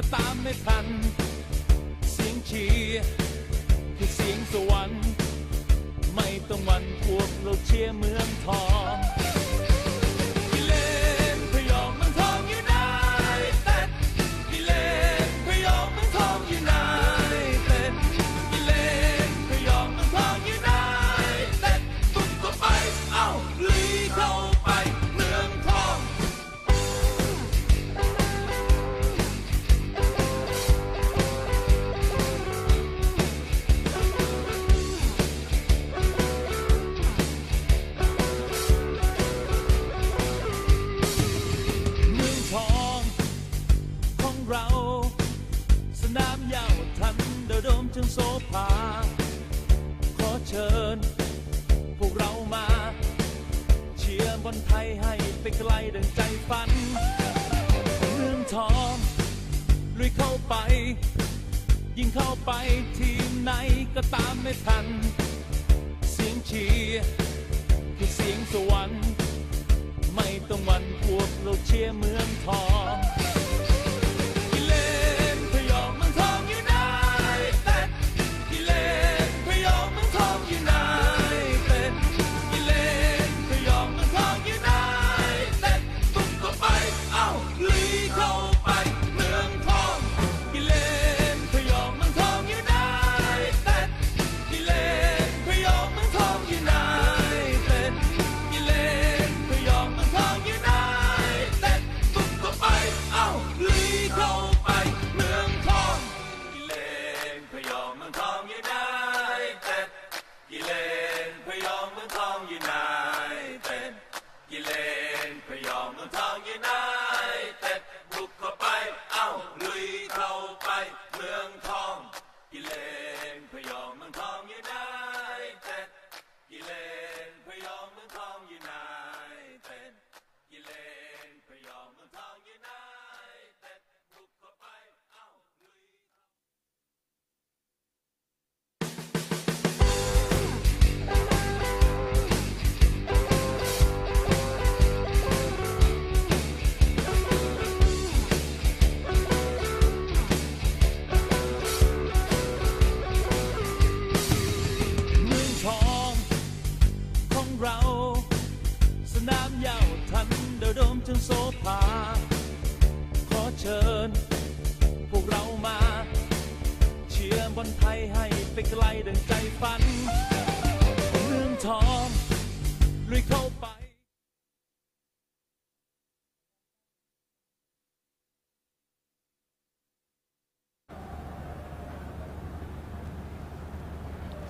ไห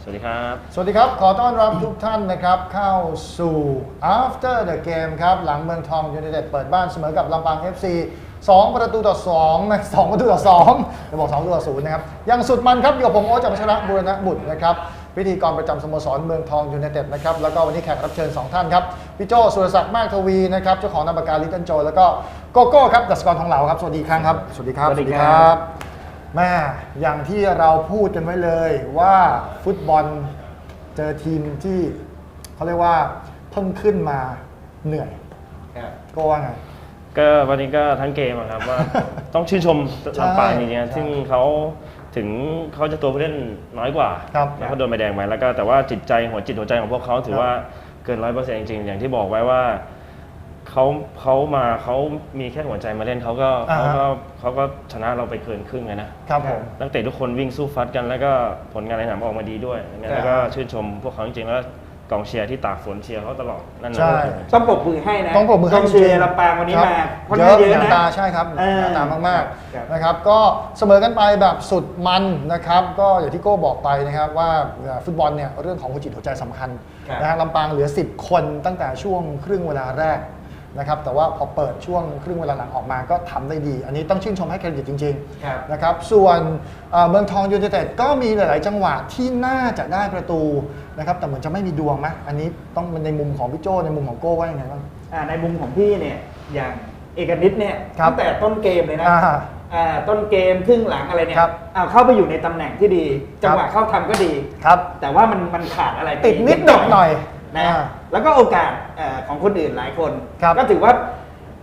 วัสดีครับ สวัสดีครับ ขอต้อนรับทุกท่านนะครับ เข้าสู่ After the Game ครับ หลังเมืองทองยูไนเต็ดเปิดบ้านเสมอกับลำปาง FC 2 ประตูต่อ2นะ2ประตูต่อ2จะบอก 2 ประตูต่อ0นะครับ ยังสุดมันครับ อยู่กับผมโอ๊ตจากพัชระบุรณบุตรนะครับ พิธีกรประจำสโมสรเมืองทองยูไนเต็ดนะครับ แล้วก็วันนี้แขกรับเชิญ 2 ท่านครับ พี่โจสุรศักดิ์มากทวีนะครับ เจ้าของนามปากกาลิตเติ้ลโจ แล้วก็โกโก้ครับดัสกรทองเหลาครับ สวัสดีอีกครั้งครับ สวัสดีครับ สวัสดีครับ แม่อย่างที่เราพูดกันไว้เลยว่าฟุตบอลเจอทีมที่เขาเรียกว่าเพิ่งขึ้นมาเหนื่อยก็ว่าไงก็วันนี้ก็ทั้งเกมอะครับว่าต้องชื่นชมใช่ลำปางจริงๆนะใช่ซึ่งเขาถึงเขาจะตัวผู้เล่นน้อยกว่าครับแล้วก็โดนใบแดงไปแล้วก็แต่ว่าจิตใจหัวจิตหัวใจของพวกเขาถือครับว่าเกินร้อยเปอร์เซ็นต์จริงๆอย่างที่บอกไว้ว่า เขาเขามาเขามีแค่หัวใจมาเล่นเขาก็อ่าเขาฮะ ก็เขาก็ชนะเราไปเกินครึ่งเลยนะครับผม นักเตะทุกคนวิ่งสู้ฟัดกันแล้วก็ผลงานในสนามออกมาดีด้วยอย่างเงี้ยครับแล้วก็ชื่นชมพวกเขาจริงๆแล้วกองเชียร์ที่ตากฝนเชียร์เขาตลอดนั่นใช่นะต้องปรบมือให้นะต้องปรบมือให้กองเชียจริร์งๆลำปางวันนี้ครับมาค่อนเยข้างอะเยอะหนานะตาใช่ครับเออหนาตามากครับ ๆนะครับ ก็เสมอกันไปแบบสุดมันนะครับ ก็อย่างที่โก้บอกไปนะครับว่าฟุตบอลเนี่ยเรื่องของหัวจิตหัวใจสำคัญครับนะฮะลำปางเหลือ 10 คนตั้งแต่ช่วงครึ่งเวลาแรก นะครับแต่ว่าพอเปิดช่วงครึ่งเวลาหลังออกมาก็ทำได้ดี อันนี้ต้องชื่นชมให้เครดิตจริงๆครับนะครับส่วนเอ่อเมืองทองยูไนเต็ดก็มีหลาย ๆ จังหวะที่น่าจะได้ประตูนะครับแต่เหมือนจะไม่มีดวงไหมอันนี้ต้องเป็นในมุมของพี่โจในมุมของโก้ว่ายังไงบ้างอ่าในมุมของพี่เนี่ยอย่างเอกนิตเนี่ยครับตั้งแต่ต้นเกมเลยนะอ่าอ่าต้นเกมครึ่งหลังอะไรเนี่ยครับเอาเข้าไปอยู่ในตำแหน่งที่ดี จังหวะเข้าทำก็ดีครับ แต่ว่ามันมันขาดอะไรไปติดนิดหน่อยห น่อยนะอ่าแล้วก็โอกาสเอ่อของคนอื่นหลายคน ครับ ก็ถือว่า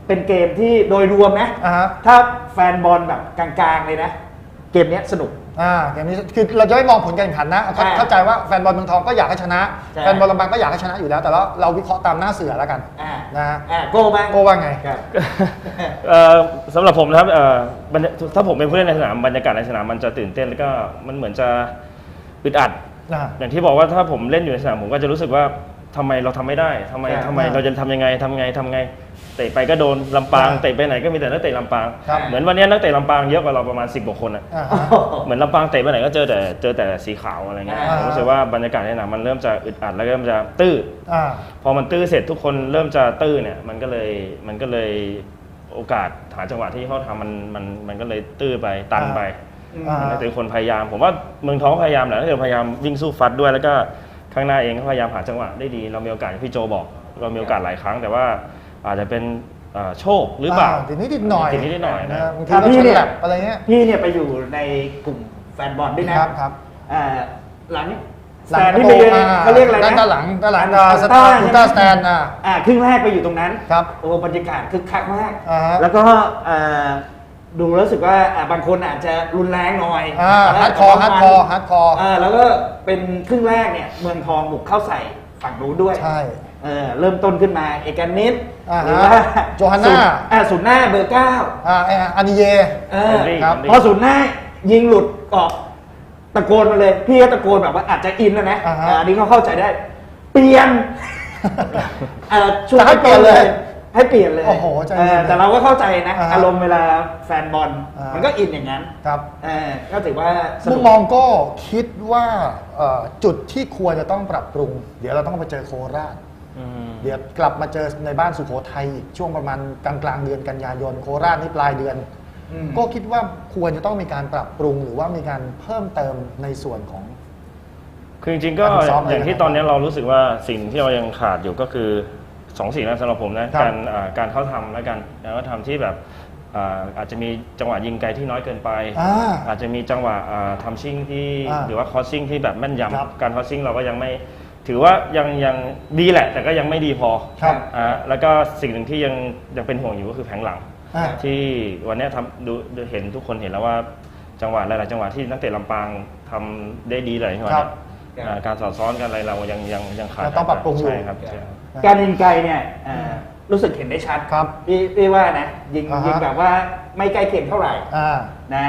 เป็นเกมที่โดยรวมนะ อ่าฮะถ้าแฟนบอลแบบกลางๆเลยนะ เกมเนี้ยสนุก อ่าเกมนี้คือเราจะไม่มองผลการแข่งขันนะเข้าใช่เข้าใจว่าแฟนบอลเมืองทองก็อยากให้ชนะใช่ แฟนบอลลำปางก็อยากให้ชนะอยู่แล้ว แต่เราเราวิเคราะห์ตามหน้าเสือแล้วกัน อ่านะฮะ อ่าโก้บ้างโก้ว่าไง ครับ เอ่อสำหรับผมนะครับเอ่อบรรยาถ้าผมเป็นผู้เล่นในสนามบรรยากาศในสนามมันจะตื่นเต้นแล้วก็มันเหมือนจะอึดอัด อ่า อย่างที่บอกว่าถ้าผมเล่นอยู่ในสนามผมก็จะรู้สึกว่า ทำไมเราทำไม่ได้ทำไมครับทำไมเราจะทำยังไงทำไงทำไงเตะไปก็โดนลำปางอ่าเตะไปไหนก็มีแต่นักเตะลำปางครับเหมือนวันนี้นักเตะลำปางเยอะกว่าเราประมาณ10กว่าคนอะอ่าฮะเหมือนลำปางเตะไปไหนก็เจอแต่เจอแต่สีขาวอะไรเงี้ยอ่าผมรู้สึกว่าบรรยากาศในสนามมันเริ่มจะอึดอัดแล้วก็เริ่มจะตื้ออ่าพอมันตื้อเสร็จทุกคนเริ่มจะตื้อเนี่ยมันก็เลยมันก็เลยโอกาสหาจังหวะที่เขาทำมันมันมันก็เลยตื้อไปตันไปอ่านักเตะคนพยายาม ผมว่าเมืองท้องพยายามแหละนักเตะพยายามวิ่งสู้ฟัดด้วยแล้วก็ ข้างหน้าเองก็พยายามหาจังหวะได้ดี เรามีโอกาสอย่างพี่โจบอก เรามีโอกาสหลายครั้ง แต่ว่าอาจจะเป็นเอ่อโชคหรือเปล่าทีนี้นิดหน่อยทีนี้นิดหน่อยนะ บางทีครับเราพี่ฉเนี่ยลับอะไรเงี้ย พี่เนี่ยไปอยู่ในกลุ่มแฟนบอลด้วยนะครับครับอ่าหลังหลังแต่ประที่ตูไปยืนอ่เขาเรียกอะไรนะด้านหลังด้านหลังด้สตาร์ใช่อุไหมลตร้าสแตนอะอ่าครึ่งแรกไปอยู่ตรงนั้นครับโอ้บรรยากาศคึกคักมาก อ่าฮะแล้วก็อ่า ดูรู้สึกว่าอ่าบางคนอาจจะรุนแรงหน่อยอ่าแล้วฮาร์ดคอร์แต่ฮาร์ดบางคอวันร์ฮาร์ดคอร์ อ่าแล้วก็เป็นครึ่งแรกเนี่ยเมืองทองบุกเข้าใส่ฝั่งนู้นด้วยใช่ เออเริ่มต้นขึ้นมาเอกนิดอ่าฮะหรือว่าโจฮันน่า ศูย์อ่าศูนย์หน้าเบอร์เก้าอ่าไอ้อานิเย เออ Henry ครับ Henry พอศูนย์หน้ายิงหลุดออกตะโกนมาเลย พี่ก็ตะโกนแบบว่าอาจจะอินแล้วนะอ่าฮะอ่าอันนี้เขาเข้าใจได้ เปลี่ยนเอ่อช่วงจะให้เปลี่ยนเลย ให้เปลี่ยนเลยโอ้โหใจเย็นเออแต่เราก็เข้าใจนะ อ่าฮะอารมณ์เวลาแฟนบอล อ่ามั มันก็อินอย่างนั้นครับเออก็ถือว่าสมุนุมกมองก็คิดว่าเอ่อจุดที่ควรจะต้องปรับปรุง เดี๋ยวเราต้องไปเจอโคราช อืม เดี๋ยวกลับมาเจอในบ้านสุโขทัยอีกช่วงประมาณกลางกลางๆเดือนกันยายนโคราชนี่ปลายเดือน อืม ก็คิดว่าควรจะต้องมีการปรับปรุง หรือว่ามีการเพิ่มเติมในส่วนของ คือจริงๆก็การซ้อมอะไรอย่างที่นะครับตอนนี้เรารู้สึกว่าสิ่งที่เรายังขาดอยู่ก็คือ สองสิ่งนะสำหรับผมนะครับ การอ่าการเข้าทำแล้วกันการเข้าทำที่แบบอ่าอาจจะมีจังหวะยิงไกลที่น้อยเกินไป อ่า อาจจะมีจังหวะอ่าทำชิ่งที่อ่าหรือว่าคอสซิ่งที่แบบแม่นครับยำการคอสซิ่งเราก็ยังไม่ ถือว่ายังยังดีแหละ แต่ก็ยังไม่ดีพอครับอ่าแล้วก็สิ่งหนึ่งที่ยังยังเป็นห่วงอยู่ก็คือแผงหลัง อ่าที่วันเนี้ยทำดูดูเห็นทุกคนเห็นแล้วว่าจังหวะหลาย ๆ จังหวะที่นักเตะลำปางทำได้ดีหลายจังหวะครับเนี่ยอ่าการสอดซ้อนกันอะไรเรายังยังยังขาดยังต้องปรับปรุงอยู่ ใช่ครับใช่ครับ การยิงไกลเนี่ยเอ่อรู้สึกเห็นได้ชัดครับ พี่พี่ว่านะยิงอ่าฮะ ยิงแบบว่าไม่ใกล้เคียงเท่าไหร่อ่า นะ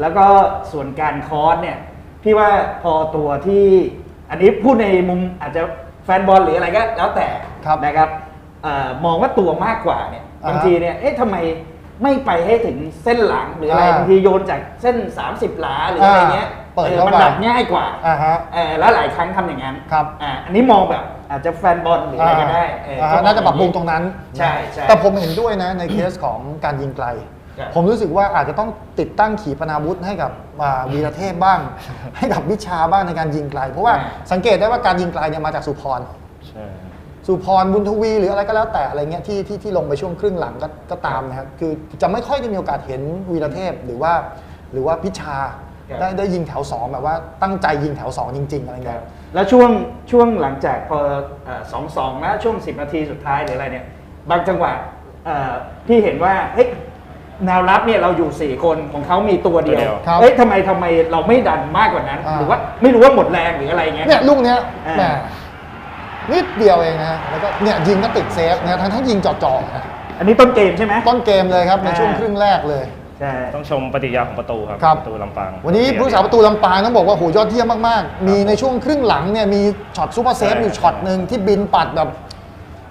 แล้วก็ส่วนการคอร์สเนี่ยพี่ว่าพอตัวที่อันนี้พูดในมุมอาจจะแฟนบอลหรืออะไรก็แล้วแต่ครับนะครับเออมองว่าตัวมากกว่าเนี่ยอ่าฮะบางทีเนี่ยเอ๊ะทำไมไม่ไปให้ถึงเส้นหลังหรืออะไรอ่าบางทีโยนจากเส้น 30 หลาหรืออะไรเงี้ยอ่าเปิดออเข้ามันไปดับง่ายกว่า อ่าฮะ เออแล้วหลายครั้งทำอย่างนั้นครับ อ่าอันนี้มองแบบ อาจจะแฟนบอลหรืออะไรก็ได้เอออ่าก็มองน่าจะปรับปรุงตรงนั้น ใช่ใช่ แต่ผมเห็นด้วยนะในเคสของการยิงไกลครับผมรู้สึกว่าอาจจะต้องติดตั้งขีปนาวุธให้กับอ่าวีรเทพบ้าง ให้กับวิชาบ้างในการยิงไกล เพราะว่าอ่าสังเกตได้ว่าการยิงไกลเนี่ยมาจากสุพร ใช่ สุพรบุญทวีหรืออะไรก็แล้วแต่อะไรเงี้ยที่ที่ที่ลงไปช่วงครึ่งหลังก็ก็ตามนะครับ คือจะไม่ค่อยได้มีโอกาสเห็นวีรเทพหรือว่า หรือว่าพิชาครับ ได้ได้ยิงแถวสองแบบว่าตั้งใจยิงแถวสองจริง ๆ อะไรครัเงี้บยแล้วช่วงช่วงหลังจากพอสองสองนะช่วง 10 นาทีสุดท้ายหรืออะไรเนี่ยบางจังหวะเอ่อพี่เห็นว่าเฮ้ยแนวรับเนี่ยเราอยู่ 4 คนของเขามีตัวเดียวตัวเดียวครับเอ้ยทำไมทำไมเราไม่ดันมากกว่านั้นอ่าหรือว่าไม่รู้ว่าหมดแรงหรืออะไรเงี้ย เนี่ยลูกเนี้ยอ่าแหมนิดเดียวเองนะ แล้วก็เนี่ยยิงก็ติดเซฟนะทั้งทั้งยิงจ่อๆนะ อันนี้ต้นเกมใช่ไหมต้นเกมเลยครับในอ่าช่วงครึ่งแรกเลย ใช่ ต้องชมปฏิกิริยาของประตูครับครับ ประตูลำปางวันนี้ผู้สาประตูลำปางต้องบอกว่าโหยอดเยี่ยมมากๆ มีในช่วงครึ่งหลังเนี่ยมีช็อตซูเปอร์เซฟใช่อยู่ช็อตหนึ่งที่บินปัดแบบ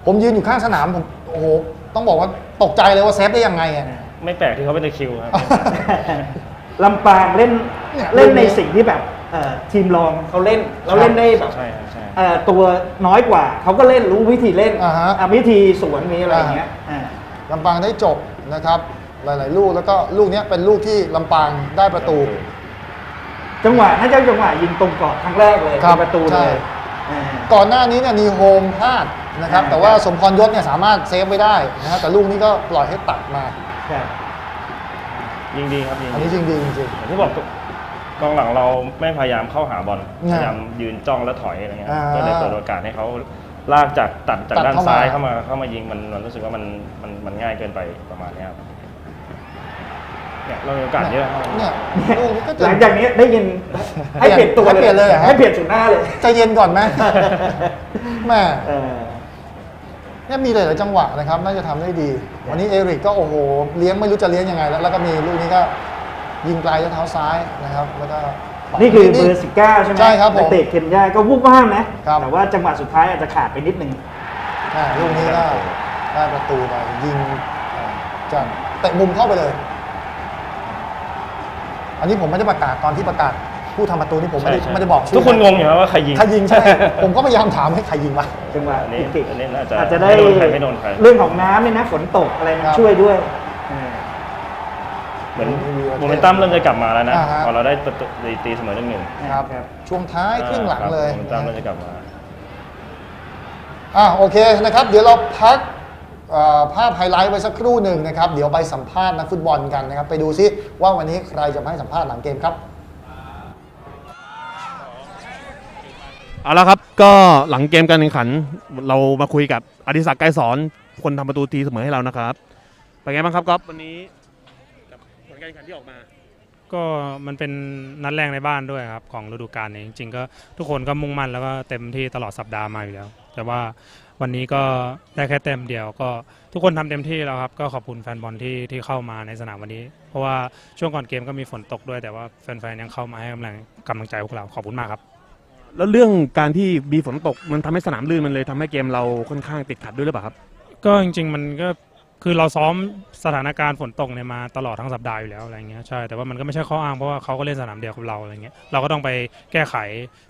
ผมยืนอยู่ข้างสนามผมโอ้โหต้องบอกว่าตกใจเลยว่าเซฟได้ยังไงอะไม่แปลกที่เขาเป็นตะคริวครับ ลำปางเล่นเนี่ยเล่นในลูกนี้สิ่งที่แบบเอ่อทีมรองเขาเล่นเราเล่นได้แบบใช่ครับใช่ เอ่อตัวน้อยกว่าเขาก็เล่นรู้วิธีเล่นอ่าฮะอะวิธีสวนมีอะไรอย่างเงี้ยอ่า ลำปางได้จบนะครับ หลาย ๆ ลูกแล้วก็ลูกเนี้ยเป็นลูกที่ลำปางได้ประตู จังหวะน่าจะจังหวะยิงตรงกรอบครั้งแรกเลยครับเป็นประตูใช่ เลยอ่า ก่อนหน้านี้เนี่ยนีโฮมพลาดนะครับ อ่า แต่ว่าสมพรยศเนี่ยสามารถเซฟไว้ได้นะครับแต่ลูกนี้ก็ปล่อยให้ตัดมาครับยิงดีครับยิงอันดีนี้จริงดีจริง อย่างที่บอกกองหลังเราไม่พยายามเข้าหาบอลเนี่ยพยายามยืนจ้องแล้วถอยอะไรเงี้ยอ่าก็เลยเปิดโอกาสให้เขาลากจากตัดจากตัดด้านเข้ามา ซ้ายเข้ามาเข้ามายิงมันมันรู้สึกว่ามันมันมันง่ายเกินไปประมาณเนี้ยครับ เนี่ยเรามีโอกาสเยอะเนี่ยลูกนี้ก็จะ หลังจากนี้ได้ยินให้เปลี่ยนตัวให้เปลี่ยนเลยเหรอฮะ ให้เปลี่ยนสุดหน้าเลย ใจเย็นก่อนไหม แม่เออ เนี่ยมีหลายๆจังหวะนะครับ น่าจะทำได้ดี วันนี้เอริกก็โอ้โห เลี้ยงไม่รู้จะเลี้ยงยังไงแล้ว แล้วก็มีลูกนี้ก็ยิงไกลด้วยเท้าซ้ายนะครับ แล้วก็ปัด นี่คือเบอร์สิบเก้าใช่ไหมใช่ครับผมนักเตะเคนยาก็วุบว่ามนะ ครับ แต่ว่าจังหวะสุดท้ายอาจจะขาดไปนิดนึง อ่าลูกนี้ก็ได้ประตูไปยิงอ่าจะเตะมุมเข้าไปเลย อันนี้ผมไม่ได้ประกาศตอนที่ประกาศผู้ทำประตูนี่ผมไม่ได้ใช่ใช่ไม่ได้บอกชื่อทุกคนงงอยู่นะว่าใครยิงใครยิงใช่ ผมก็พยายามถามให้ใครยิงวะ จังหวะอันนี้เก่งอันนี้น่าจะๆอาจจะได้ไม่โดนใครไม่โดนใคร เรื่องของน้ำเนี่ยนะฝนตกอะไรมันครับ ช่วยด้วยเออ เหมือนโมเมนตัมเริ่มจะกลับมาแล้วนะอ่าฮะ พอเราได้ประตูตีเสมอหนึ่งหนึ่งครับช่วงท้ายครึ่งหลังเลย โมเมนตัมเริ่มจะกลับมา อะโอเคนะครับ เดี๋ยวเราพักเอ่อ ภาพไฮไลท์ไว้สักครู่หนึ่งนะครับ เดี๋ยวไปสัมภาษณ์นักฟุตบอลกันนะครับ ไปดูซิว่าวันนี้ใครจะมาให้สัมภาษณ์หลังเกมครับเอาละครับก็หลังเกมการแข่งขัน เรามาคุยกับอดิศักดิ์ไกรสอนคนทำประตูตีเสมอให้เรานะครับเป็นไงบ้างครับก๊อฟวันนี้กับผลการแข่งขันที่ออกมา ก็มันเป็นนัดแรกในบ้านด้วยครับของฤดูกาลนี้จริงๆก็ทุกคนก็มุ่งมั่นแล้วก็เต็มที่ตลอดสัปดาห์มาอยู่แล้ว แต่ว่า วันนี้ก็ได้แค่เต็มเดียวก็ทุกคนทำเต็มที่แล้วครับ ก็ขอบคุณแฟนบอลที่ที่เข้ามาในสนามวันนี้ เพราะว่าช่วงก่อนเกมก็มีฝนตกด้วยแต่ว่าแฟนๆยังเข้ามาให้กำลังกำลังใจพวกเราขอบคุณมากครับ แล้วเรื่องการที่มีฝนตกมันทำให้สนามลื่นมันเลยทำให้เกมเราค่อนข้างติดขัดด้วยหรือเปล่าครับ ก็จริง ๆ มันก็คือเราซ้อมสถานการณ์ฝนตกเนี่ยมาตลอดทั้งสัปดาห์อยู่แล้วอะไรเงี้ยใช่แต่ว่ามันก็ไม่ใช่ข้ออ้างเพราะว่าเขาก็เล่นสนามเดียวกับเราอะไรเงี้ยเราก็ต้องไปแก้ไข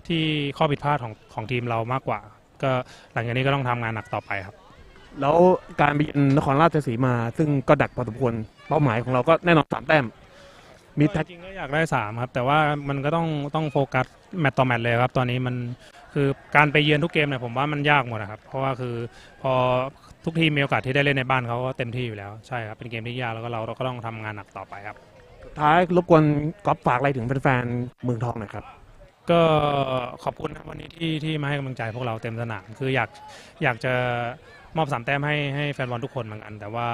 ที่ข้อผิดพลาดของของทีมเรามากกว่า ก็หลังจากนี้ก็ต้องทำงานหนักต่อไปครับ แล้วการไปเยือนนครราชสีมา ซึ่งก็ดักพอสมควรเป้าหมายของเราก็แน่นอนสามแต้ม มีแท็กจริงๆก็อยากได้สามครับ แต่ว่ามันก็ต้องต้องโฟกัสแมตต์ต่อแมตต์เลยครับ ตอนนี้มันคือการไปเยือนทุกเกมเนี่ยผมว่ามันยากหมดนะครับ เพราะว่าคือพอทุกทีมมีโอกาสที่ได้เล่นในบ้านเขาก็เต็มที่อยู่แล้วใช่ครับเป็นเกมที่ยากแล้วก็เราเราก็ต้องทำงานหนักต่อไปครับสุดท้ายรบกวนก๊อฟฝากอะไรถึงแฟนๆเมืองทองหน่อยครับ ก็ขอบคุณนะวันนี้ที่ที่มาให้กำลังใจพวกเราเต็มสนามคืออยากอยากจะมอบสามแต้มให้ให้แฟนบอลทุกคนเหมือนกัน แต่ว่า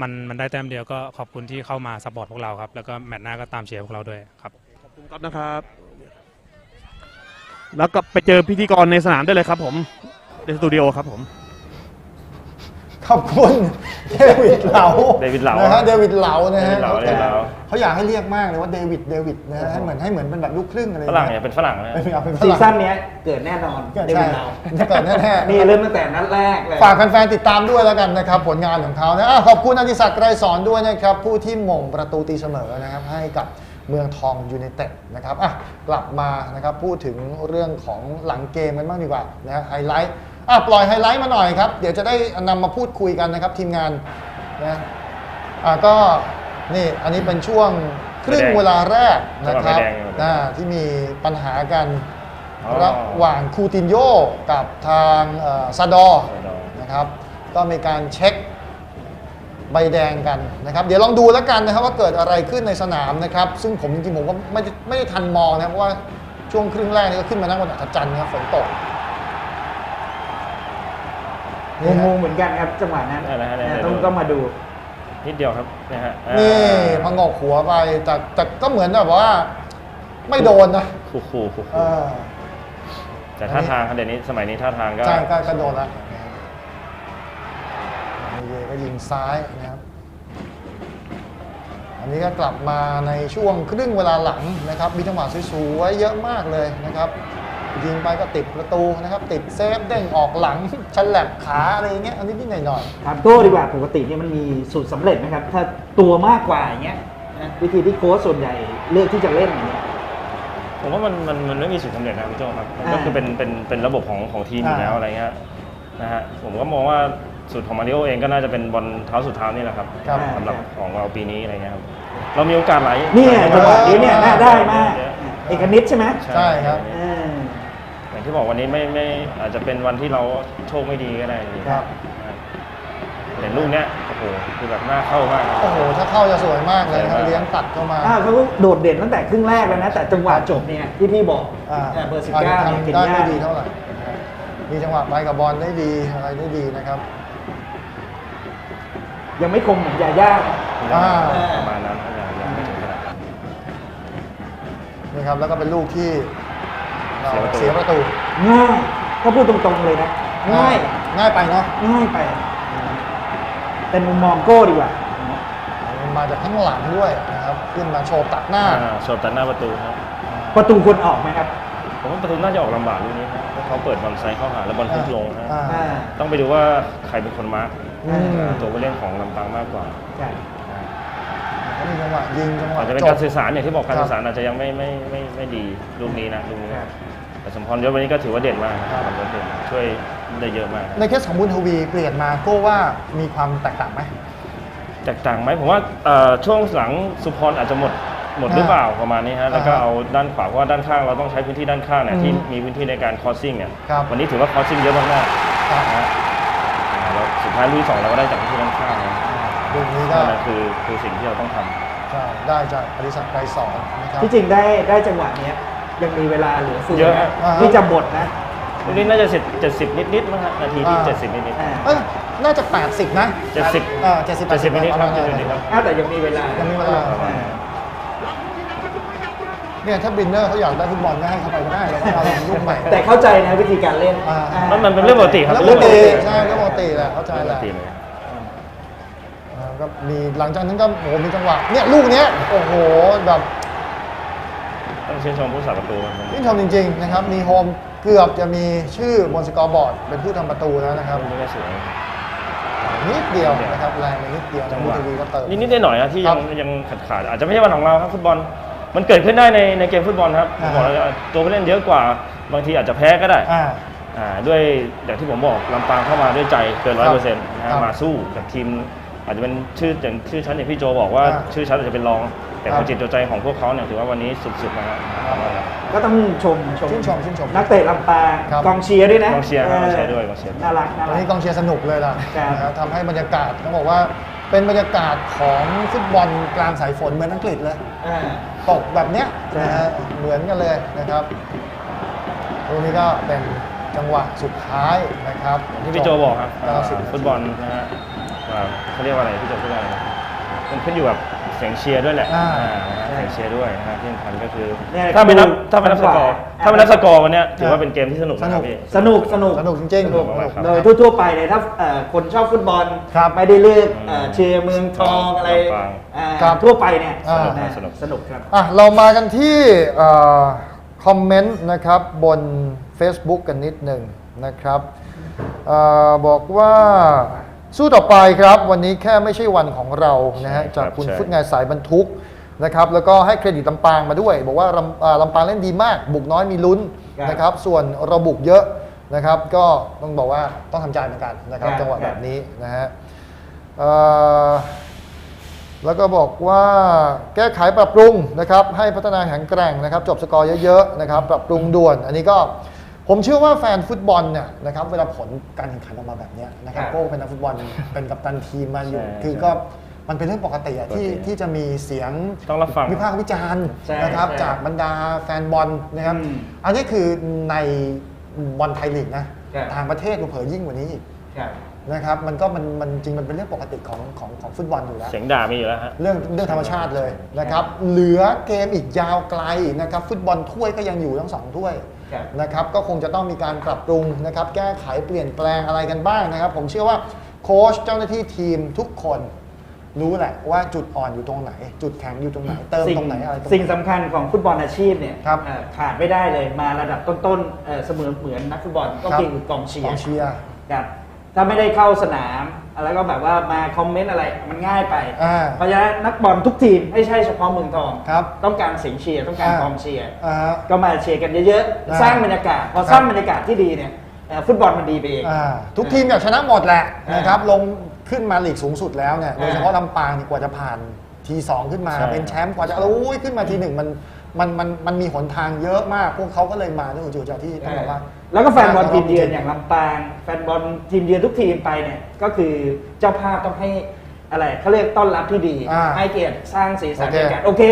มันมันได้แต้มเดียวก็ขอบคุณที่เข้ามาสปอร์ตพวกเราครับ แล้วก็แมตช์หน้าก็ตามเชียร์พวกเราด้วยครับ ขอบคุณก๊อฟนะครับ แล้วก็ไปเจอพิธีกรในสนามได้เลยครับผมในสตูดิโอครับผม ขอบคุณเดวิดเหลาเดวิดเหลานะฮะเดวิดเหลานะฮะเดวิดเหลาเดวิดเหลา เขาอยากให้เรียกมากเลยว่าเดวิดเดวิดนะฮะให้เหมือนให้เหมือนเป็นแบบลูกครึ่งอะไรฝรั่งเนี่ยเป็นฝรั่งนะไม่เอาเป็นฝซีรั่งซั่นเนี้ยเกิดแน่นอนก็ได้ใช่เป็นเราจะเกิดแน่ๆ นี่เริ่มตั้งแต่นัดแรกเลยฝากแฟนๆ ติดตามด้วยแล้วกันนะครับ ผลงานของเขานะอะขอบคุณอดิศักดิ์ไกรสอนด้วยนะครับ ผู้ที่หม่งประตูตีเสมอนะครับ ให้กับเมืองทองยูไนเต็ดนะครับอะกลับมานะครับ พูดถึงเรื่องของหลังเกมกันบ้างดีกว่านะฮะไฮไลท์ อะปล่อยไฮไลท์มาหน่อยครับ เดี๋ยวจะได้นำมาพูดคุยกันนะครับทีมงานนะอะก็นี่อันนี้เป็นช่วงครึ่งเวลาแรกนะครับอ่าที่มีปัญหากันอ๋อระหว่างคูตินโยกับทางเอ่อซาดอร์ซาดอร์นะครับ ก็มีการเช็คใบแดงกันนะครับ เดี๋ยวลองดูแล้วกันนะครับว่าเกิดอะไรขึ้นในสนามนะครับ ซึ่งผมจริงๆผมก็ไม่ได้ไม่ได้ทันมองนะครับเพราะว่าช่วงครึ่งแรกนี่ก็ขึ้นมานั่งบนอัศจรรย์นะครับฝนตก งนี่ฮะงๆเหมือนกันครับจังหวะนั้นนั่นแหละฮะนะเดี๋ยวต้องดูต้องมาดู นิดเดียวครับนะฮะนี่พงกหัวไปแต่แต่ก็เหมือนแบบว่า ไม่โดนนะคู่คู่คู่เออแต่ท่าทางเดี๋ยวนี้สมัยนี้ท่าทางก็ใช่ก็ก็โดนแล้วนี่เยก็ยิงซ้ายนะครับ อันนี้ก็กลับมาในช่วงครึ่งเวลาหลังนะครับ มีจังหวะสวยๆเยอะมากเลยนะครับ ยิงไปก็ติดประตูนะครับ ติดเซฟเด้งออกหลังฉลับขาอะไรอย่างเงี้ยอันนี้นิดหน่อยถามโต้ดีกว่าปกติเนี่ยมันมีสูตรสำเร็จไหมครับ ถ้าตัวมากกว่าอย่างเงี้ยนะวิธีที่โค้ชส่วนใหญ่เลือกที่จะเล่นอย่างเงี้ย ผมว่ามันมันมันไม่มีสูตรสำเร็จนะพี่โจครับมันก็อ่าคือเป็นเป็นเป็นระบบของของทีมอยู่แล้วอะไรเงี้ยนะฮะผมก็มองว่าสูตรของมาริโอเองก็น่าจะเป็นบอลเท้าสุดเท้านี่แหละครับครับ สำหรับของเราปีนี้อะไรเงี้ยครับเรามีโอกาสหลายนี่ไงหลายจังหวะนี้เนี่ยน่าได้มากเยอะเอกนิตใช่ไหม ๆใช่ครับเอออย่าง ที่บอกวันนี้ไม่ไม่อาจจะเป็นวันที่เราโชคไม่ดีก็ได้ครับ เห็นลูกเนี้ยโอ้โหคือแบบน่าเข้ามาก โอ้โห ถ้าเข้าจะสวยมากเลยนะครับสวยมากเลี้ยงตัดเข้ามา อ่าเขาโดดเด่นตั้งแต่ครึ่งแรกแล้วนะ แต่จังหวะจบเนี่ยที่พี่บอกอ่าเออเบอร์สิบอาจจะเก้าเนี่ยเคนทำได้ยาไม่ดีเท่าไหร่นะครับมีจังหวะไปกับบอลได้ดีอะไรได้ดีนะครับยังไม่คมเหมือนยาย่า อ่าประมาณนั้นยังยังไม่ถึงขนาดนั้นนี่ครับแล้วก็เป็นลูกที่ เราเสีเสียยปประระตูตูง่ายถ้าพูดตรงๆเลยนะง่ายง่ายไปเนาะง่ายไปเป็นมุมมองโก้ดีกว่ามาจากข้างหลังด้วยนะครับขึ้นมาโชว์ตัดหน้าอ่าโฉบตัดหน้าประตูครับ ประตูควรออกไหมครับผมว่าประตูน่าจะออกลำบากลูกนี้นะเพราะเขาเปิดบอลไซด์เข้าหาแล้วบอลพุ่งลงนะอ่าอ่าต้องไปดูว่าใครเป็นคนมาร์คอืมตัวผู้เล่นของลำปางมากกว่าใช่แล้ว มีจังหวะยิงจังหวะอาจจะเป็นจการบสื่อสารอย่างที่บอกการครับสื่อสารอาจจะยังไม่ไม่ไม่ไม่ดีลูกนี้นะลูกนี้ครับแต่สมพรยศวันนี้ก็ถือว่าเด่นมากนะครับสมพรเด่นช่วยได้เยอะมาก ในเคสของบุญทวีเปลี่ยนมาโก็ว่ามีความแตกต่างไหมแตกต่างไหมผมว่าเอ่อช่วงหลังสุพรอาจจะหมดหมดอ่าหรือเปล่าประมาณนี้ฮะแล้วก็อ่าเอาด้านขวาเพราะว่าด้านข้างเราต้องใช้พื้นที่ด้านข้างเนี่ยอืมที่มีพื้นที่ในการคอสซิ่งเนี่ยครับ วันนี้ถือว่าคอสซิ่งเยอะมากๆครับนะฮะอ่าแล้วสุดท้ายลุยสองเราก็ได้จากพื้นที่ด้านข้างนะ ลูกนี้ก็นั่นแหละคือคือสิ่งที่เราต้องทำ ใช่ได้จากอดิศักดิ์ไกรสอนนะครับ ที่จริงได้ได้จังหวะเนี้ยยังมีเวลาเหลือเฟือเยอะนะฮะอ่าฮะที่จะบดนะลูกนี้น่าจะเสร็จเจ็ดสิบนิดๆมั้งฮะนาทีที่อ่า เจ็ดสิบนิดอ่า เอ้ยน่าจะ 80 นะๆเจ็ดสิบ อ่าเจ็ดสิบเจ็ดสิบนิดๆครับปะเจ็ดมาณสิบนิดๆครับ อ้าวแต่ยังมีเวลายังมีเวลาประมาณนั้นเนี่ยถ้าบินเนอร์เขาอยากได้ฟุตบอลก็ให้เขาไปก็ได้แล้วก็เอาลูกใหม่ แต่เข้าใจนะวิธีการเล่นอ่า อ่ามันมันเป็นเรื่องปกติครับแล้วปเรื่กองติปกติใช่เรื่องปกติแหละเข้าใจปแหกละ ติเลยอ่าก็ มีหลังจากนั้นก็โอ้โหมีจังหวะเนี่ยลูกเนี้ยโอ้โหแบบต้องชื่นชมผู้สาประตูครับชื่นชมจริง ๆ นะครับ มีโฮมเกือบจะมีชื่อบนสกอร์บอร์ด เป็นผู้ทำประตูแล้วนะครับลูกนี้ก็สวยนิดเดียวนะครับแรงไปนิดเดียวจังหมูวะทีวีก็เติมนิดๆหน่อยๆนะที่ครัยับงยังขาดขาดๆอาจจะไม่ใช่วันของเราครับฟุตบอลมันเกิดขึ้นได้ในในเกมฟุตบอลครับอ่าบอกแล้วตัวผู้เล่นเยอะกว่า บางทีอาจจะแพ้ก็ได้อ่าอ่าด้วยอย่างที่ผมบอกลำปางเข้ามาด้วยใจเกินคร้รัอบยเปอร์เซ็นต์ครับมาสู้กับทีม อาจจะเป็นชื่ออย่างชื่อชั้นอย่างพี่โจบอกว่าอ่าชื่อชั้นอาจจะเป็นรอง แต่ครัคบวามจิตตัวใจของพวกเขาเนี่ยถือว่าวันนี้สุดๆนะครับ ก็ต้องชมชมชื่นชมชื่นชมนักเตะลำปางครับ กองเชียร์ด้วยนะกองเชียร์ครับกองเชียร์ด้วยกองเชียร์ด้วย น่ารักน่าวันรัก นี้กองเชียร์สนุกเลยล่ะครับ นะครับทำให้บรรยากาศต้องบอกว่าเป็นบรรยากาศของฟุตบอลกลางสายฝนเหมือนอังกฤษเลย อ่า ตกแบบเนี้ยใช่นะฮะเหมือนกันเลยนะครับตรงนี้ก็เป็นจังหวะสุดท้ายนะครับที่พี่โจบอกครับเก้าสิบอ่าฟุตบอลนะฮะอ่า เขาเรียกว่าอะไรพี่โจพูดว่าอะไรมันขึ้นอยู่กับเสียงเชียร์ด้วยแหละอ่าอ่านะฮะเสียงเชียร์ด้วยนะฮะที่สำคัญก็คือ เนี่ยถ้าไม่นับดูถ้าไม่นับสกอร์จังหวะถ้าไม่นับสกอร์วันเนี้ยถือว่าเป็นเกมที่สนุกสนุกะพี่ สนุกสนุก สนุกจริงๆ สนุกมากครับ โดยทั่ว ๆ ไปเลยถ้าเอ่อคนชอบฟุตบอลครับไม่ได้เลือกอืมเอ่อเชียร์เมืองทองอะไรลำปางอ่าครับทั่วไปเนี่ยอ่านะสนุก สนุกครับ อะเรามากันที่เอ่อคอมเมนต์นะครับบน Facebook กันนิดหนึ่งนะครับเออบอกว่า สู้ต่อไปครับ วันนี้แค่ไม่ใช่วันของเรานะฮะใช่ครับจากคุณใช่ ฟุตไงสายบรรทุกนะครับแล้วก็ให้เครดิตลำปางมาด้วย บอกว่าลำอ่าลำปางเล่นดีมาก บุกน้อยมีลุ้นครับนะครับส่วนเราบุกเยอะนะครับก็ต้องบอกว่าต้องทำใจเหมือนกันนะครับครับจังหวะครับแบบนี้นะฮะเอ่อแล้วก็บอกว่าแก้ไขปรับปรุงนะครับให้พัฒนาแข็งแกร่งนะครับจบสกอร์เยอะๆนะครับปรับปรุงด่วน อันนี้ก็ ผมเชื่อว่าแฟนฟุตบอลเนี่ยนะครับเวลาผลการแข่งขันออกมาแบบเนี้ยนะครับครับโก้เป็นนักฟุตบอลเป็นกัปตันทีมมาอยู่ ใช่คือใช่ก็มันเป็นเรื่องปกติอะที่ปกติที่จะมีเสียงต้องรับฟังวิพากษ์วิจารณ์ใช่นะครับใช่จากบรรดาแฟนบอลนะครับอืมอันนี้คือในบอลไทยลีกนะครับ ต่างประเทศเผลอๆยิ่งกว่านี้อีกครับ นะครับมันก็มันมันจริงมันเป็นเรื่องปกติของของของฟุตบอลอยู่แล้ว เสียงด่ามีอยู่แล้วฮะ เรื่องเรื่องธรรมชาติเลยนะครับ เหลือเกมอีกยาวไกลนะครับ ฟุตบอลถ้วยก็ยังอยู่ทั้งสองถ้วยครับ นะครับก็คงจะต้องมีการปรับปรุงนะครับแก้ไขเปลี่ยนแปลงอะไรกันบ้างนะครับ ผมเชื่อว่าโค้ชเจ้าหน้าที่ทีมทุกคนรู้แหละว่าจุดอ่อนอยู่ตรงไหน จุดแข็งอยู่ตรงไหนเติมตรงไหนอะไรตรงไหนสิ่งสำคัญของฟุตบอลอาชีพเนี่ยครับเอ่อขาดไม่ได้เลยมาระดับต้นๆเอ่อเสมอเหมือนนักฟุตบอลก็ครับคือกองเชียกร์องเชียร์ครับถ้าไม่ได้เข้าสนาม แล้วก็แบบว่ามาคอมเมนต์อะไรมันง่ายไป อ่า เพราะฉะนั้นนักบอลทุกทีมไม่ใช่เฉพาะเมืองทองครับต้องการเสียงเชียร์ต้องการอ่า กองเชียร์อ่าฮะ ก็มาเชียร์กันเยอะอ่า ๆ สร้างบรรยากาศ พอครับสร้างบรรยากาศที่ดีเนี่ยเอ่อฟุตบอลมันดีไปเอง อ่าทุกทีมอยากชนะหมดแหละอ่านนะครับ ลงขึ้นมาลีกสูงสุดแล้วเนี่ยอ่าโดยเฉพาะลำปางนี่กว่าจะผ่านทีสองขึ้นมา ใช่ เป็นแชมป์กว่าจะโอ้ยขึ้นมาทีหนึ่งมันมันมันมันมีหนทางเยอะมาก พวกเขาก็เลยมาด้วยหัวใจที่ต้องบอกว่า แล้วก็แฟนบอลทีมเยือนอย่างลำปาง แฟนบอลทีมเยือนทุกทีมไปเนี่ยก็คือเจ้าภาพต้องให้อะไรเขาเรียกต้อนรับที่ดี อ่าให้เกียรติสร้างสีสันโอเค ในการโอเค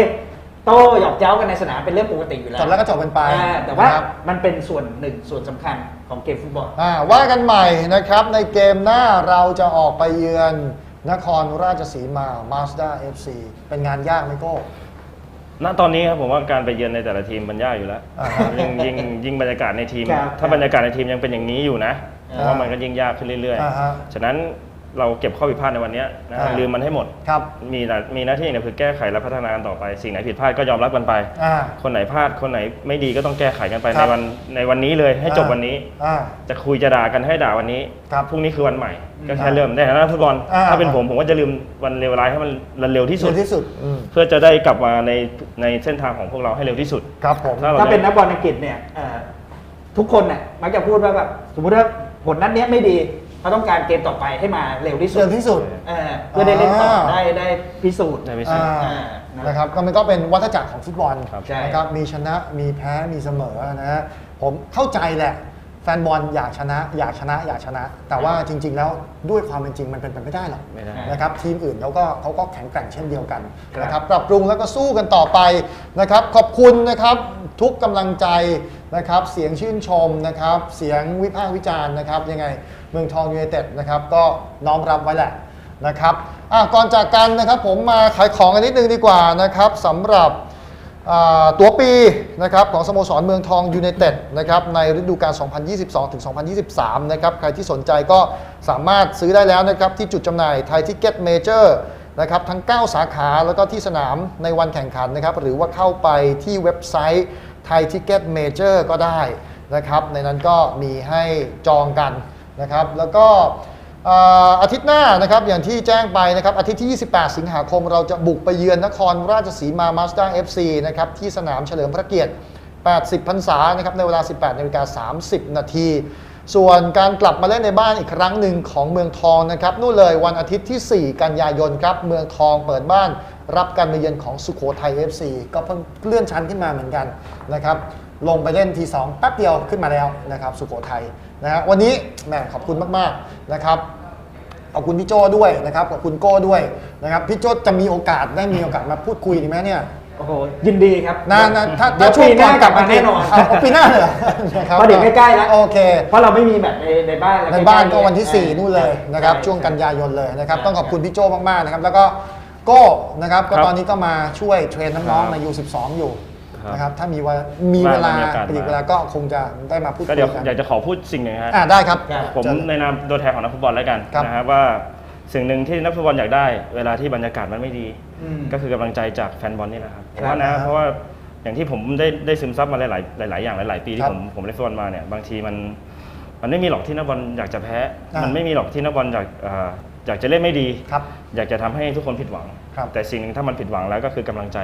โต้หยอกเย้ากันในสนามเป็นเรื่องปกติอยู่แล้วจบแล้วก็จบกันไปอ่าแต่ว่านะครับ มันเป็นส่วนหนึ่งส่วนสำคัญของเกมฟุตบอล อ่าว่ากันใหม่นะครับ ในเกมหน้าเราจะออกไปเยือนนครราชสีมา Mazda FC เป็นงานยากไหมโก้ ณตอนนี้ครับผมว่าการไปเยือนในแต่ละทีมมันยากอยู่แล้วอ่าฮะยิ่งยิ่งยิ่งบรรยากาศในทีม ครับ ถ้าบรรยากาศในทีมยังเป็นอย่างนี้อยู่นะผมว่าอ่ามัมันก็ยิ่งยากขึ้นเรื่อย อ่าฮะ ๆ ฉะนั้น เราเก็บข้อผิดพลาดในวันเนี้ยนะอ่าลืมมันให้หมด ครับ มีหน้ามีหน้าที่อย่างเดียวคือแก้ไขและพัฒนากันต่อไป สิ่งไหนผิดพลาดก็ยอมรับกันไป อ่า คนไหนพลาดคนไหนไม่ดีก็ต้องแก้ไขกันไปครัในบ วันในวันนี้เลยให้จบอ่าวันนี้ อ่า จะคุยจะด่ากันให้ด่าวันนี้ครับพรุ่งนี้คือวันใหม่ ก็แค่อ่าเริ่มในฐานะฟุตบอลอ่า ถ้าเป็นผมผมก็จะลืมวันเลวร้ายให้มันเร็วที่สุสุดด ที่สุดอืม เพื่อจะได้กลับมาในในเส้นทางของพวกเราให้เร็วที่สุด ครับผม ถ้าเราถ้าเป็นนักบอลอังกฤษเนี่ยเอ่อทุกคนเนี่ยมักจะพูดว่าแบบสมมุติว่าผลนัดเนี้ยไม่ดี เขาต้องการเกมต่อไปให้มาเร็วที่สุดเร็วที่สุด เออเพื่อได้เล่นต่ออ่าได้ได้พิสูจน์ ได้พิสูจน์ อ่าอ่านะนะครับก็มันก็เป็นวัฏจักรของฟุตบอลครับ ใช่ นะครับมีชนะมีแพ้มีเสมอนะฮะผมเข้าใจแหละ แฟนบอลอยากชนะ อยากชนะอยากชนะ แต่ว่าจริง ๆ แล้วด้วยความเป็นจริงมันเป็นไปไม่ได้หรอกไม่ได้ นะครับทีมอื่นเขาก็เขาก็แข็งแกร่งเช่นเดียวกันนะครับปรับปรุงแล้วก็สู้กันต่อไปนะครับขอบคุณนะครับทุกกำลังใจ นะครับเสียงชื่นชมนะครับเสียงวิพากษ์วิจารณ์นะครับยังไงเมืองทองยูไนเต็ดนะครับก็น้อมรับไว้แหละนะครับอะก่อนจากกันนะครับผมมาขายของกันนิดนึงดีกว่านะครับสำหรับตัวปีนะครับของสโมสรเมืองทองยูไนเต็ดนะครับในฤดูกาล 2022 ถึง 2023 นะครับใครที่สนใจก็สามารถซื้อได้แล้วนะครับที่จุดจำหน่ายไทยทิกเก็ตเมเจอร์นะครับทั้ง 9 สาขาแล้วก็ที่สนามในวันแข่งขันนะครับหรือว่าเข้าไปที่เว็บไซต์ ไทยทิกเก็ตเมเจอร์ก็ได้นะครับ ในนั้นก็มีให้จองกันนะครับ แล้วก็อาทิตย์หน้านะครับอย่างที่แจ้งไปนะครับอาทิตย์ที่ 28 สิงหาคม เราจะบุกไปเยือนนครราชสีมามาสด้า FC นะครับที่สนามเฉลิมพระเกียรติ 80 พรรษานะครับในเวลา 18นาฬิกา30 นาทีส่วนการกลับมาเล่นในบ้านอีกครั้งหนึ่งของเมืองทองนะครับนู่นเลยวันอาทิตย์ที่ 4 กันยายนครับเมืองทองเปิดบ้าน รับการมาเยือนของสุโขทัย FC ก็เพิ่งเลื่อนชั้นขึ้นมาเหมือนกันนะครับลงไปเล่นทีสองแป๊บเดียวขึ้นมาแล้วนะครับสุโขทัยนะฮะวันนี้แหมขอบคุณมากๆนะครับขอบคุณพี่โจด้วยนะครับขอบคุณโก้ด้วยนะครับพี่โจจะมีโอกาสได้มีโอกาสมาพูดคุยดีไหมเนี่ยโอ้โหยินดีครับนะนะถ้าเดี๋ถ้ายวช่วงปีหก่อน้านกลับมาแน่นอนเอาเอาปีหน้าเลยเหรอนะครับเพราะเดี๋ยวใกล้ๆแล้วโอเค เพราะเราไม่มีแบบในในบ้านแล้วในบ้านก็ใล้ๆวันที่ 4 นู่นเลยนะครับใช่วงกันยายนเลยนะครับใช่ต้องขอบคุณพี่โจมากๆนะครับแล้วก็ โก้นะครับก็ครับตอนนี้ก็มาช่วยเทรนน้องครับๆใน U12 อยู่ครับนะครับถ้ามีเวลามีเวลาว่างมีโอกาสปลีกมาเวลาก็คงจะได้มาพูดก็คุยเดี๋ยวกันอยากจะขอพูดสิ่งหนึ่งฮะอ่าได้ครับครับผมเชิญในนามตัวแทนของนักฟุตบอลแล้วกันครับนะครับว่าสิ่งหนึ่งที่นักฟุตบอลอยากได้เวลาที่บรรยากาศมันไม่ดีอืมก็คือกำลังใจจากแฟนบอลนี่แหละครับเพครับราะว่านะครับเพราะว่าอย่างที่ผมได้ได้ซึมซับมาหลาย ๆ หลาย ๆ อย่างหลาย ๆ ปีคที่รับผมผมเล่นฟุตบอลมาเนี่ยบางทีมันมันไม่มีหรอกที่นักบอลอยากจะแพ้อ่ามัมันไม่มีหรอกที่นักบอลอยากเอ่ออยากจะเล่นไม่ดี ครับ อยากจะทำให้ทุกคนผิดหวัง ครับแต่สิ่งหนึ่งถ้ามันผิดหวังแล้วก็คือกำลังใจ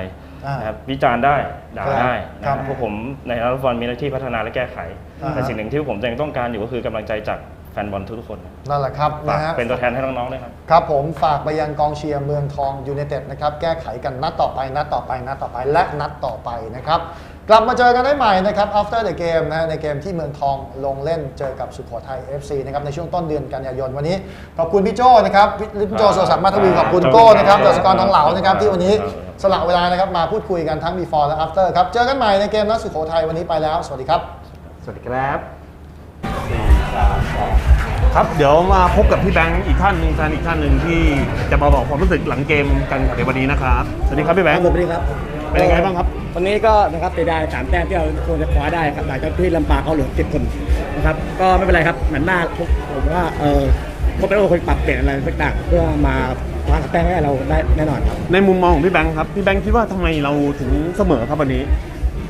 อ่านนะครับวิจารณ์ได้ด่าครับได้นะคครัรับบพวกผมในนักฟุตบอลมีหน้าที่พัฒนาและแก้ไข อ่าฮะ แต่สิ่งหนึ่งที่ผมยังต้องการอยู่ก็คือกำลังใจจากแฟนบอลทุกๆคนนั่นแหละครับฝากนะฮะ เป็นตัวแทนให้น้องๆด้วยครับ ครับผมฝากไปยังกองเชียร์เมืองทองยูไนเต็ดนะครับ แก้ไขกันนัดต่อไปนัดต่อไปนัดต่อไปและนัดต่อไปนะครับ กลับมาเจอกันได้ใหม่นะครับ after the game นะฮะในเกมที่เมืองทองลงเล่นเจอกับสุโขทัย FC นะครับในช่วงต้นเดือนกันยายนวันนี้ ขอบคุณพี่โจนะครับพี่พี่โจครับโสสักดิ์มาทวีคขรับอบคุณโก้นะครับขอบดคุณสกรทองเหลานะครับที่วันนี้ครับสละเวลานะครับมาพูดคุยกันทั้ง before และ after ครับเจอกันใหม่ในเกมนัดสุโขทัยวันนี้ไปแล้ว สวัสดีครับ สวัสดีครับครับเดี๋ยวมาพบกับพี่แบงค์อีกท่านหนึ่งแฟนอีกท่านหนึ่งที่จะมาบอกความรู้สึกหลังเกมกันในวันนี้นะครับสวัสดีครับพี่แบงค์สวัสดีครับเป็นยังไงบ้างครับ วันนี้ก็นะครับเสียดายสามแต้มที่เราควรจะคว้าได้ครับหลังจากที่ลำปางเขาเหลือเจ็ดคนนะครับ ก็ไม่เป็นไรครับเหมือนหน้าผมผมว่าเออโค้ชเป็นโอคนปรับเปลี่ยนอะไรต่างๆเพื่อมาคว้าแต้มให้เราได้แน่นอนครับ ในมุมมองของพี่แบงค์ครับ พี่แบงค์คิดว่าทำไมเราถึงเสมอครับวันนี้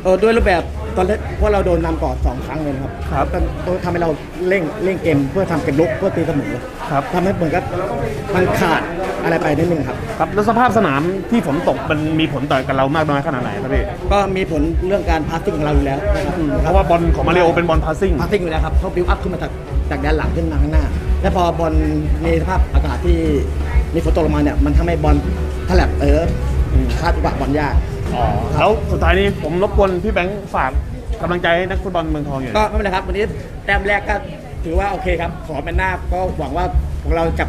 เออด้วยรูปแบบ ตอนแรกเพราะเราโดนนำก่อนสองครั้งเลยนะครับครับก็ก็ทำให้เราเร่งเร่งเกมเพื่อทำเกมลุกเพื่อตีเสมอครับทำให้เหมือนกับมันขาดอะไรไปนิดนึงครับครับแล้วสภาพสนามที่ฝนตกมันมีผลต่อกับเรามากน้อยขนาดไหนครับพี่ก็มีผลเรื่องการพาสซิ่งของเราอยู่แล้วนะครับเพราะว่าบอลของมาริโอเป็นบอลพาสซิ่งพาสซิ่งอยู่แล้วครับเขาบิวอัพขึ้นมาจากจากด้านหลังขึ้นมาข้างหน้า แล้วพอบอลมีสภาพอากาศที่มีฝนตกลงมาเนี่ยมันทำให้บอลถลับเอออมคาดจังหวะบอลยากอ๋อ แล้วสุดท้ายนี้ผมรบกวนพี่แบงค์ฝากกำลังใจให้นักฟุตบอลเมืองทองอยู่ก็ไม่เป็นไรครับ วันนี้แต้มแรกก็ถือว่าโอเคครับ ขอเป็นหน้าก็หวังว่าพวกเราจะ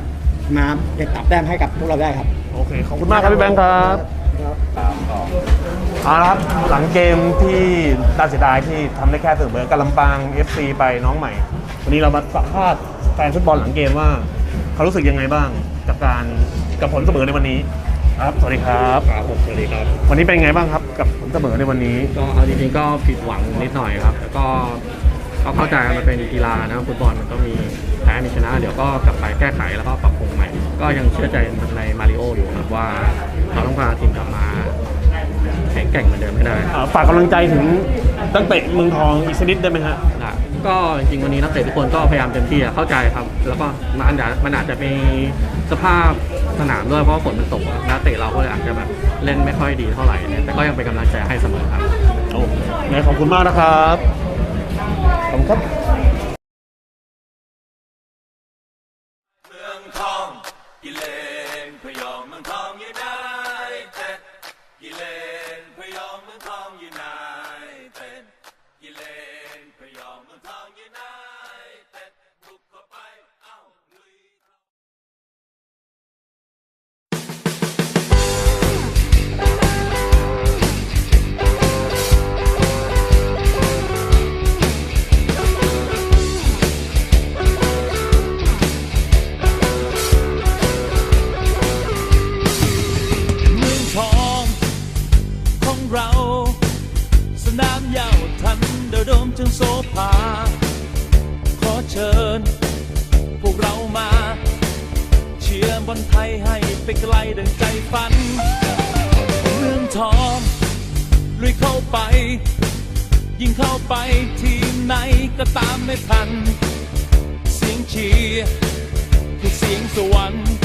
มาเก็บตับแต้มให้กับพวกเราได้ครับ โอเค ขอบคุณมากครับพี่แบงค์ครับครับเอาละครับหลังเกมที่น่าเสียดายที่ทำได้แค่เสมอกับลำปาง FC ไปน้องใหม่ วันนี้เรามาสัมภาษณ์แฟนฟุตบอลหลังเกมว่า เขารู้สึกยังไงบ้างกับการกับผลเสมอในวันนี้ ครับ สวัสดีครับ ครับผมสวัสดีครับ วันนี้เป็นไงบ้างครับกับผลเสมอในวันนี้ ก็เอาจริงๆก็ผิดหวังนิดหน่อยครับแต่ก็ก็เข้าใจมันเป็นกีฬานะฟุตบอลมันก็มีแพ้มีชนะ เดี๋ยวก็กลับไปแก้ไขแล้วก็ปรับปรุงใหม่ ก็ยังเชื่อใจในมาริโออยู่ครับว่าเราต้องพาทีมกลับมาแข็งแกร่งเหมือนเดิมให้ได้อ่าฝากกำลังใจถึงตั้งเตะเมืองทองอีกสักนิดได้ไหมฮะ นะก็จริงๆวันนี้นักเตะทุกคนก็พยายามเต็มที่อะเข้าใจครับ แล้วก็มันอาจจะมันอาจจะมีสภาพ สนามด้วยเพราะฝนมันตกนักเตะเราก็เลยอาจจะแบบเล่นไม่ค่อยดีเท่าไหร่เนี่ยแต่ก็ยังเป็นกำลังใจให้เสมอครับ โอ้ยขอบคุณมากนะครับ ขอบคุณครับ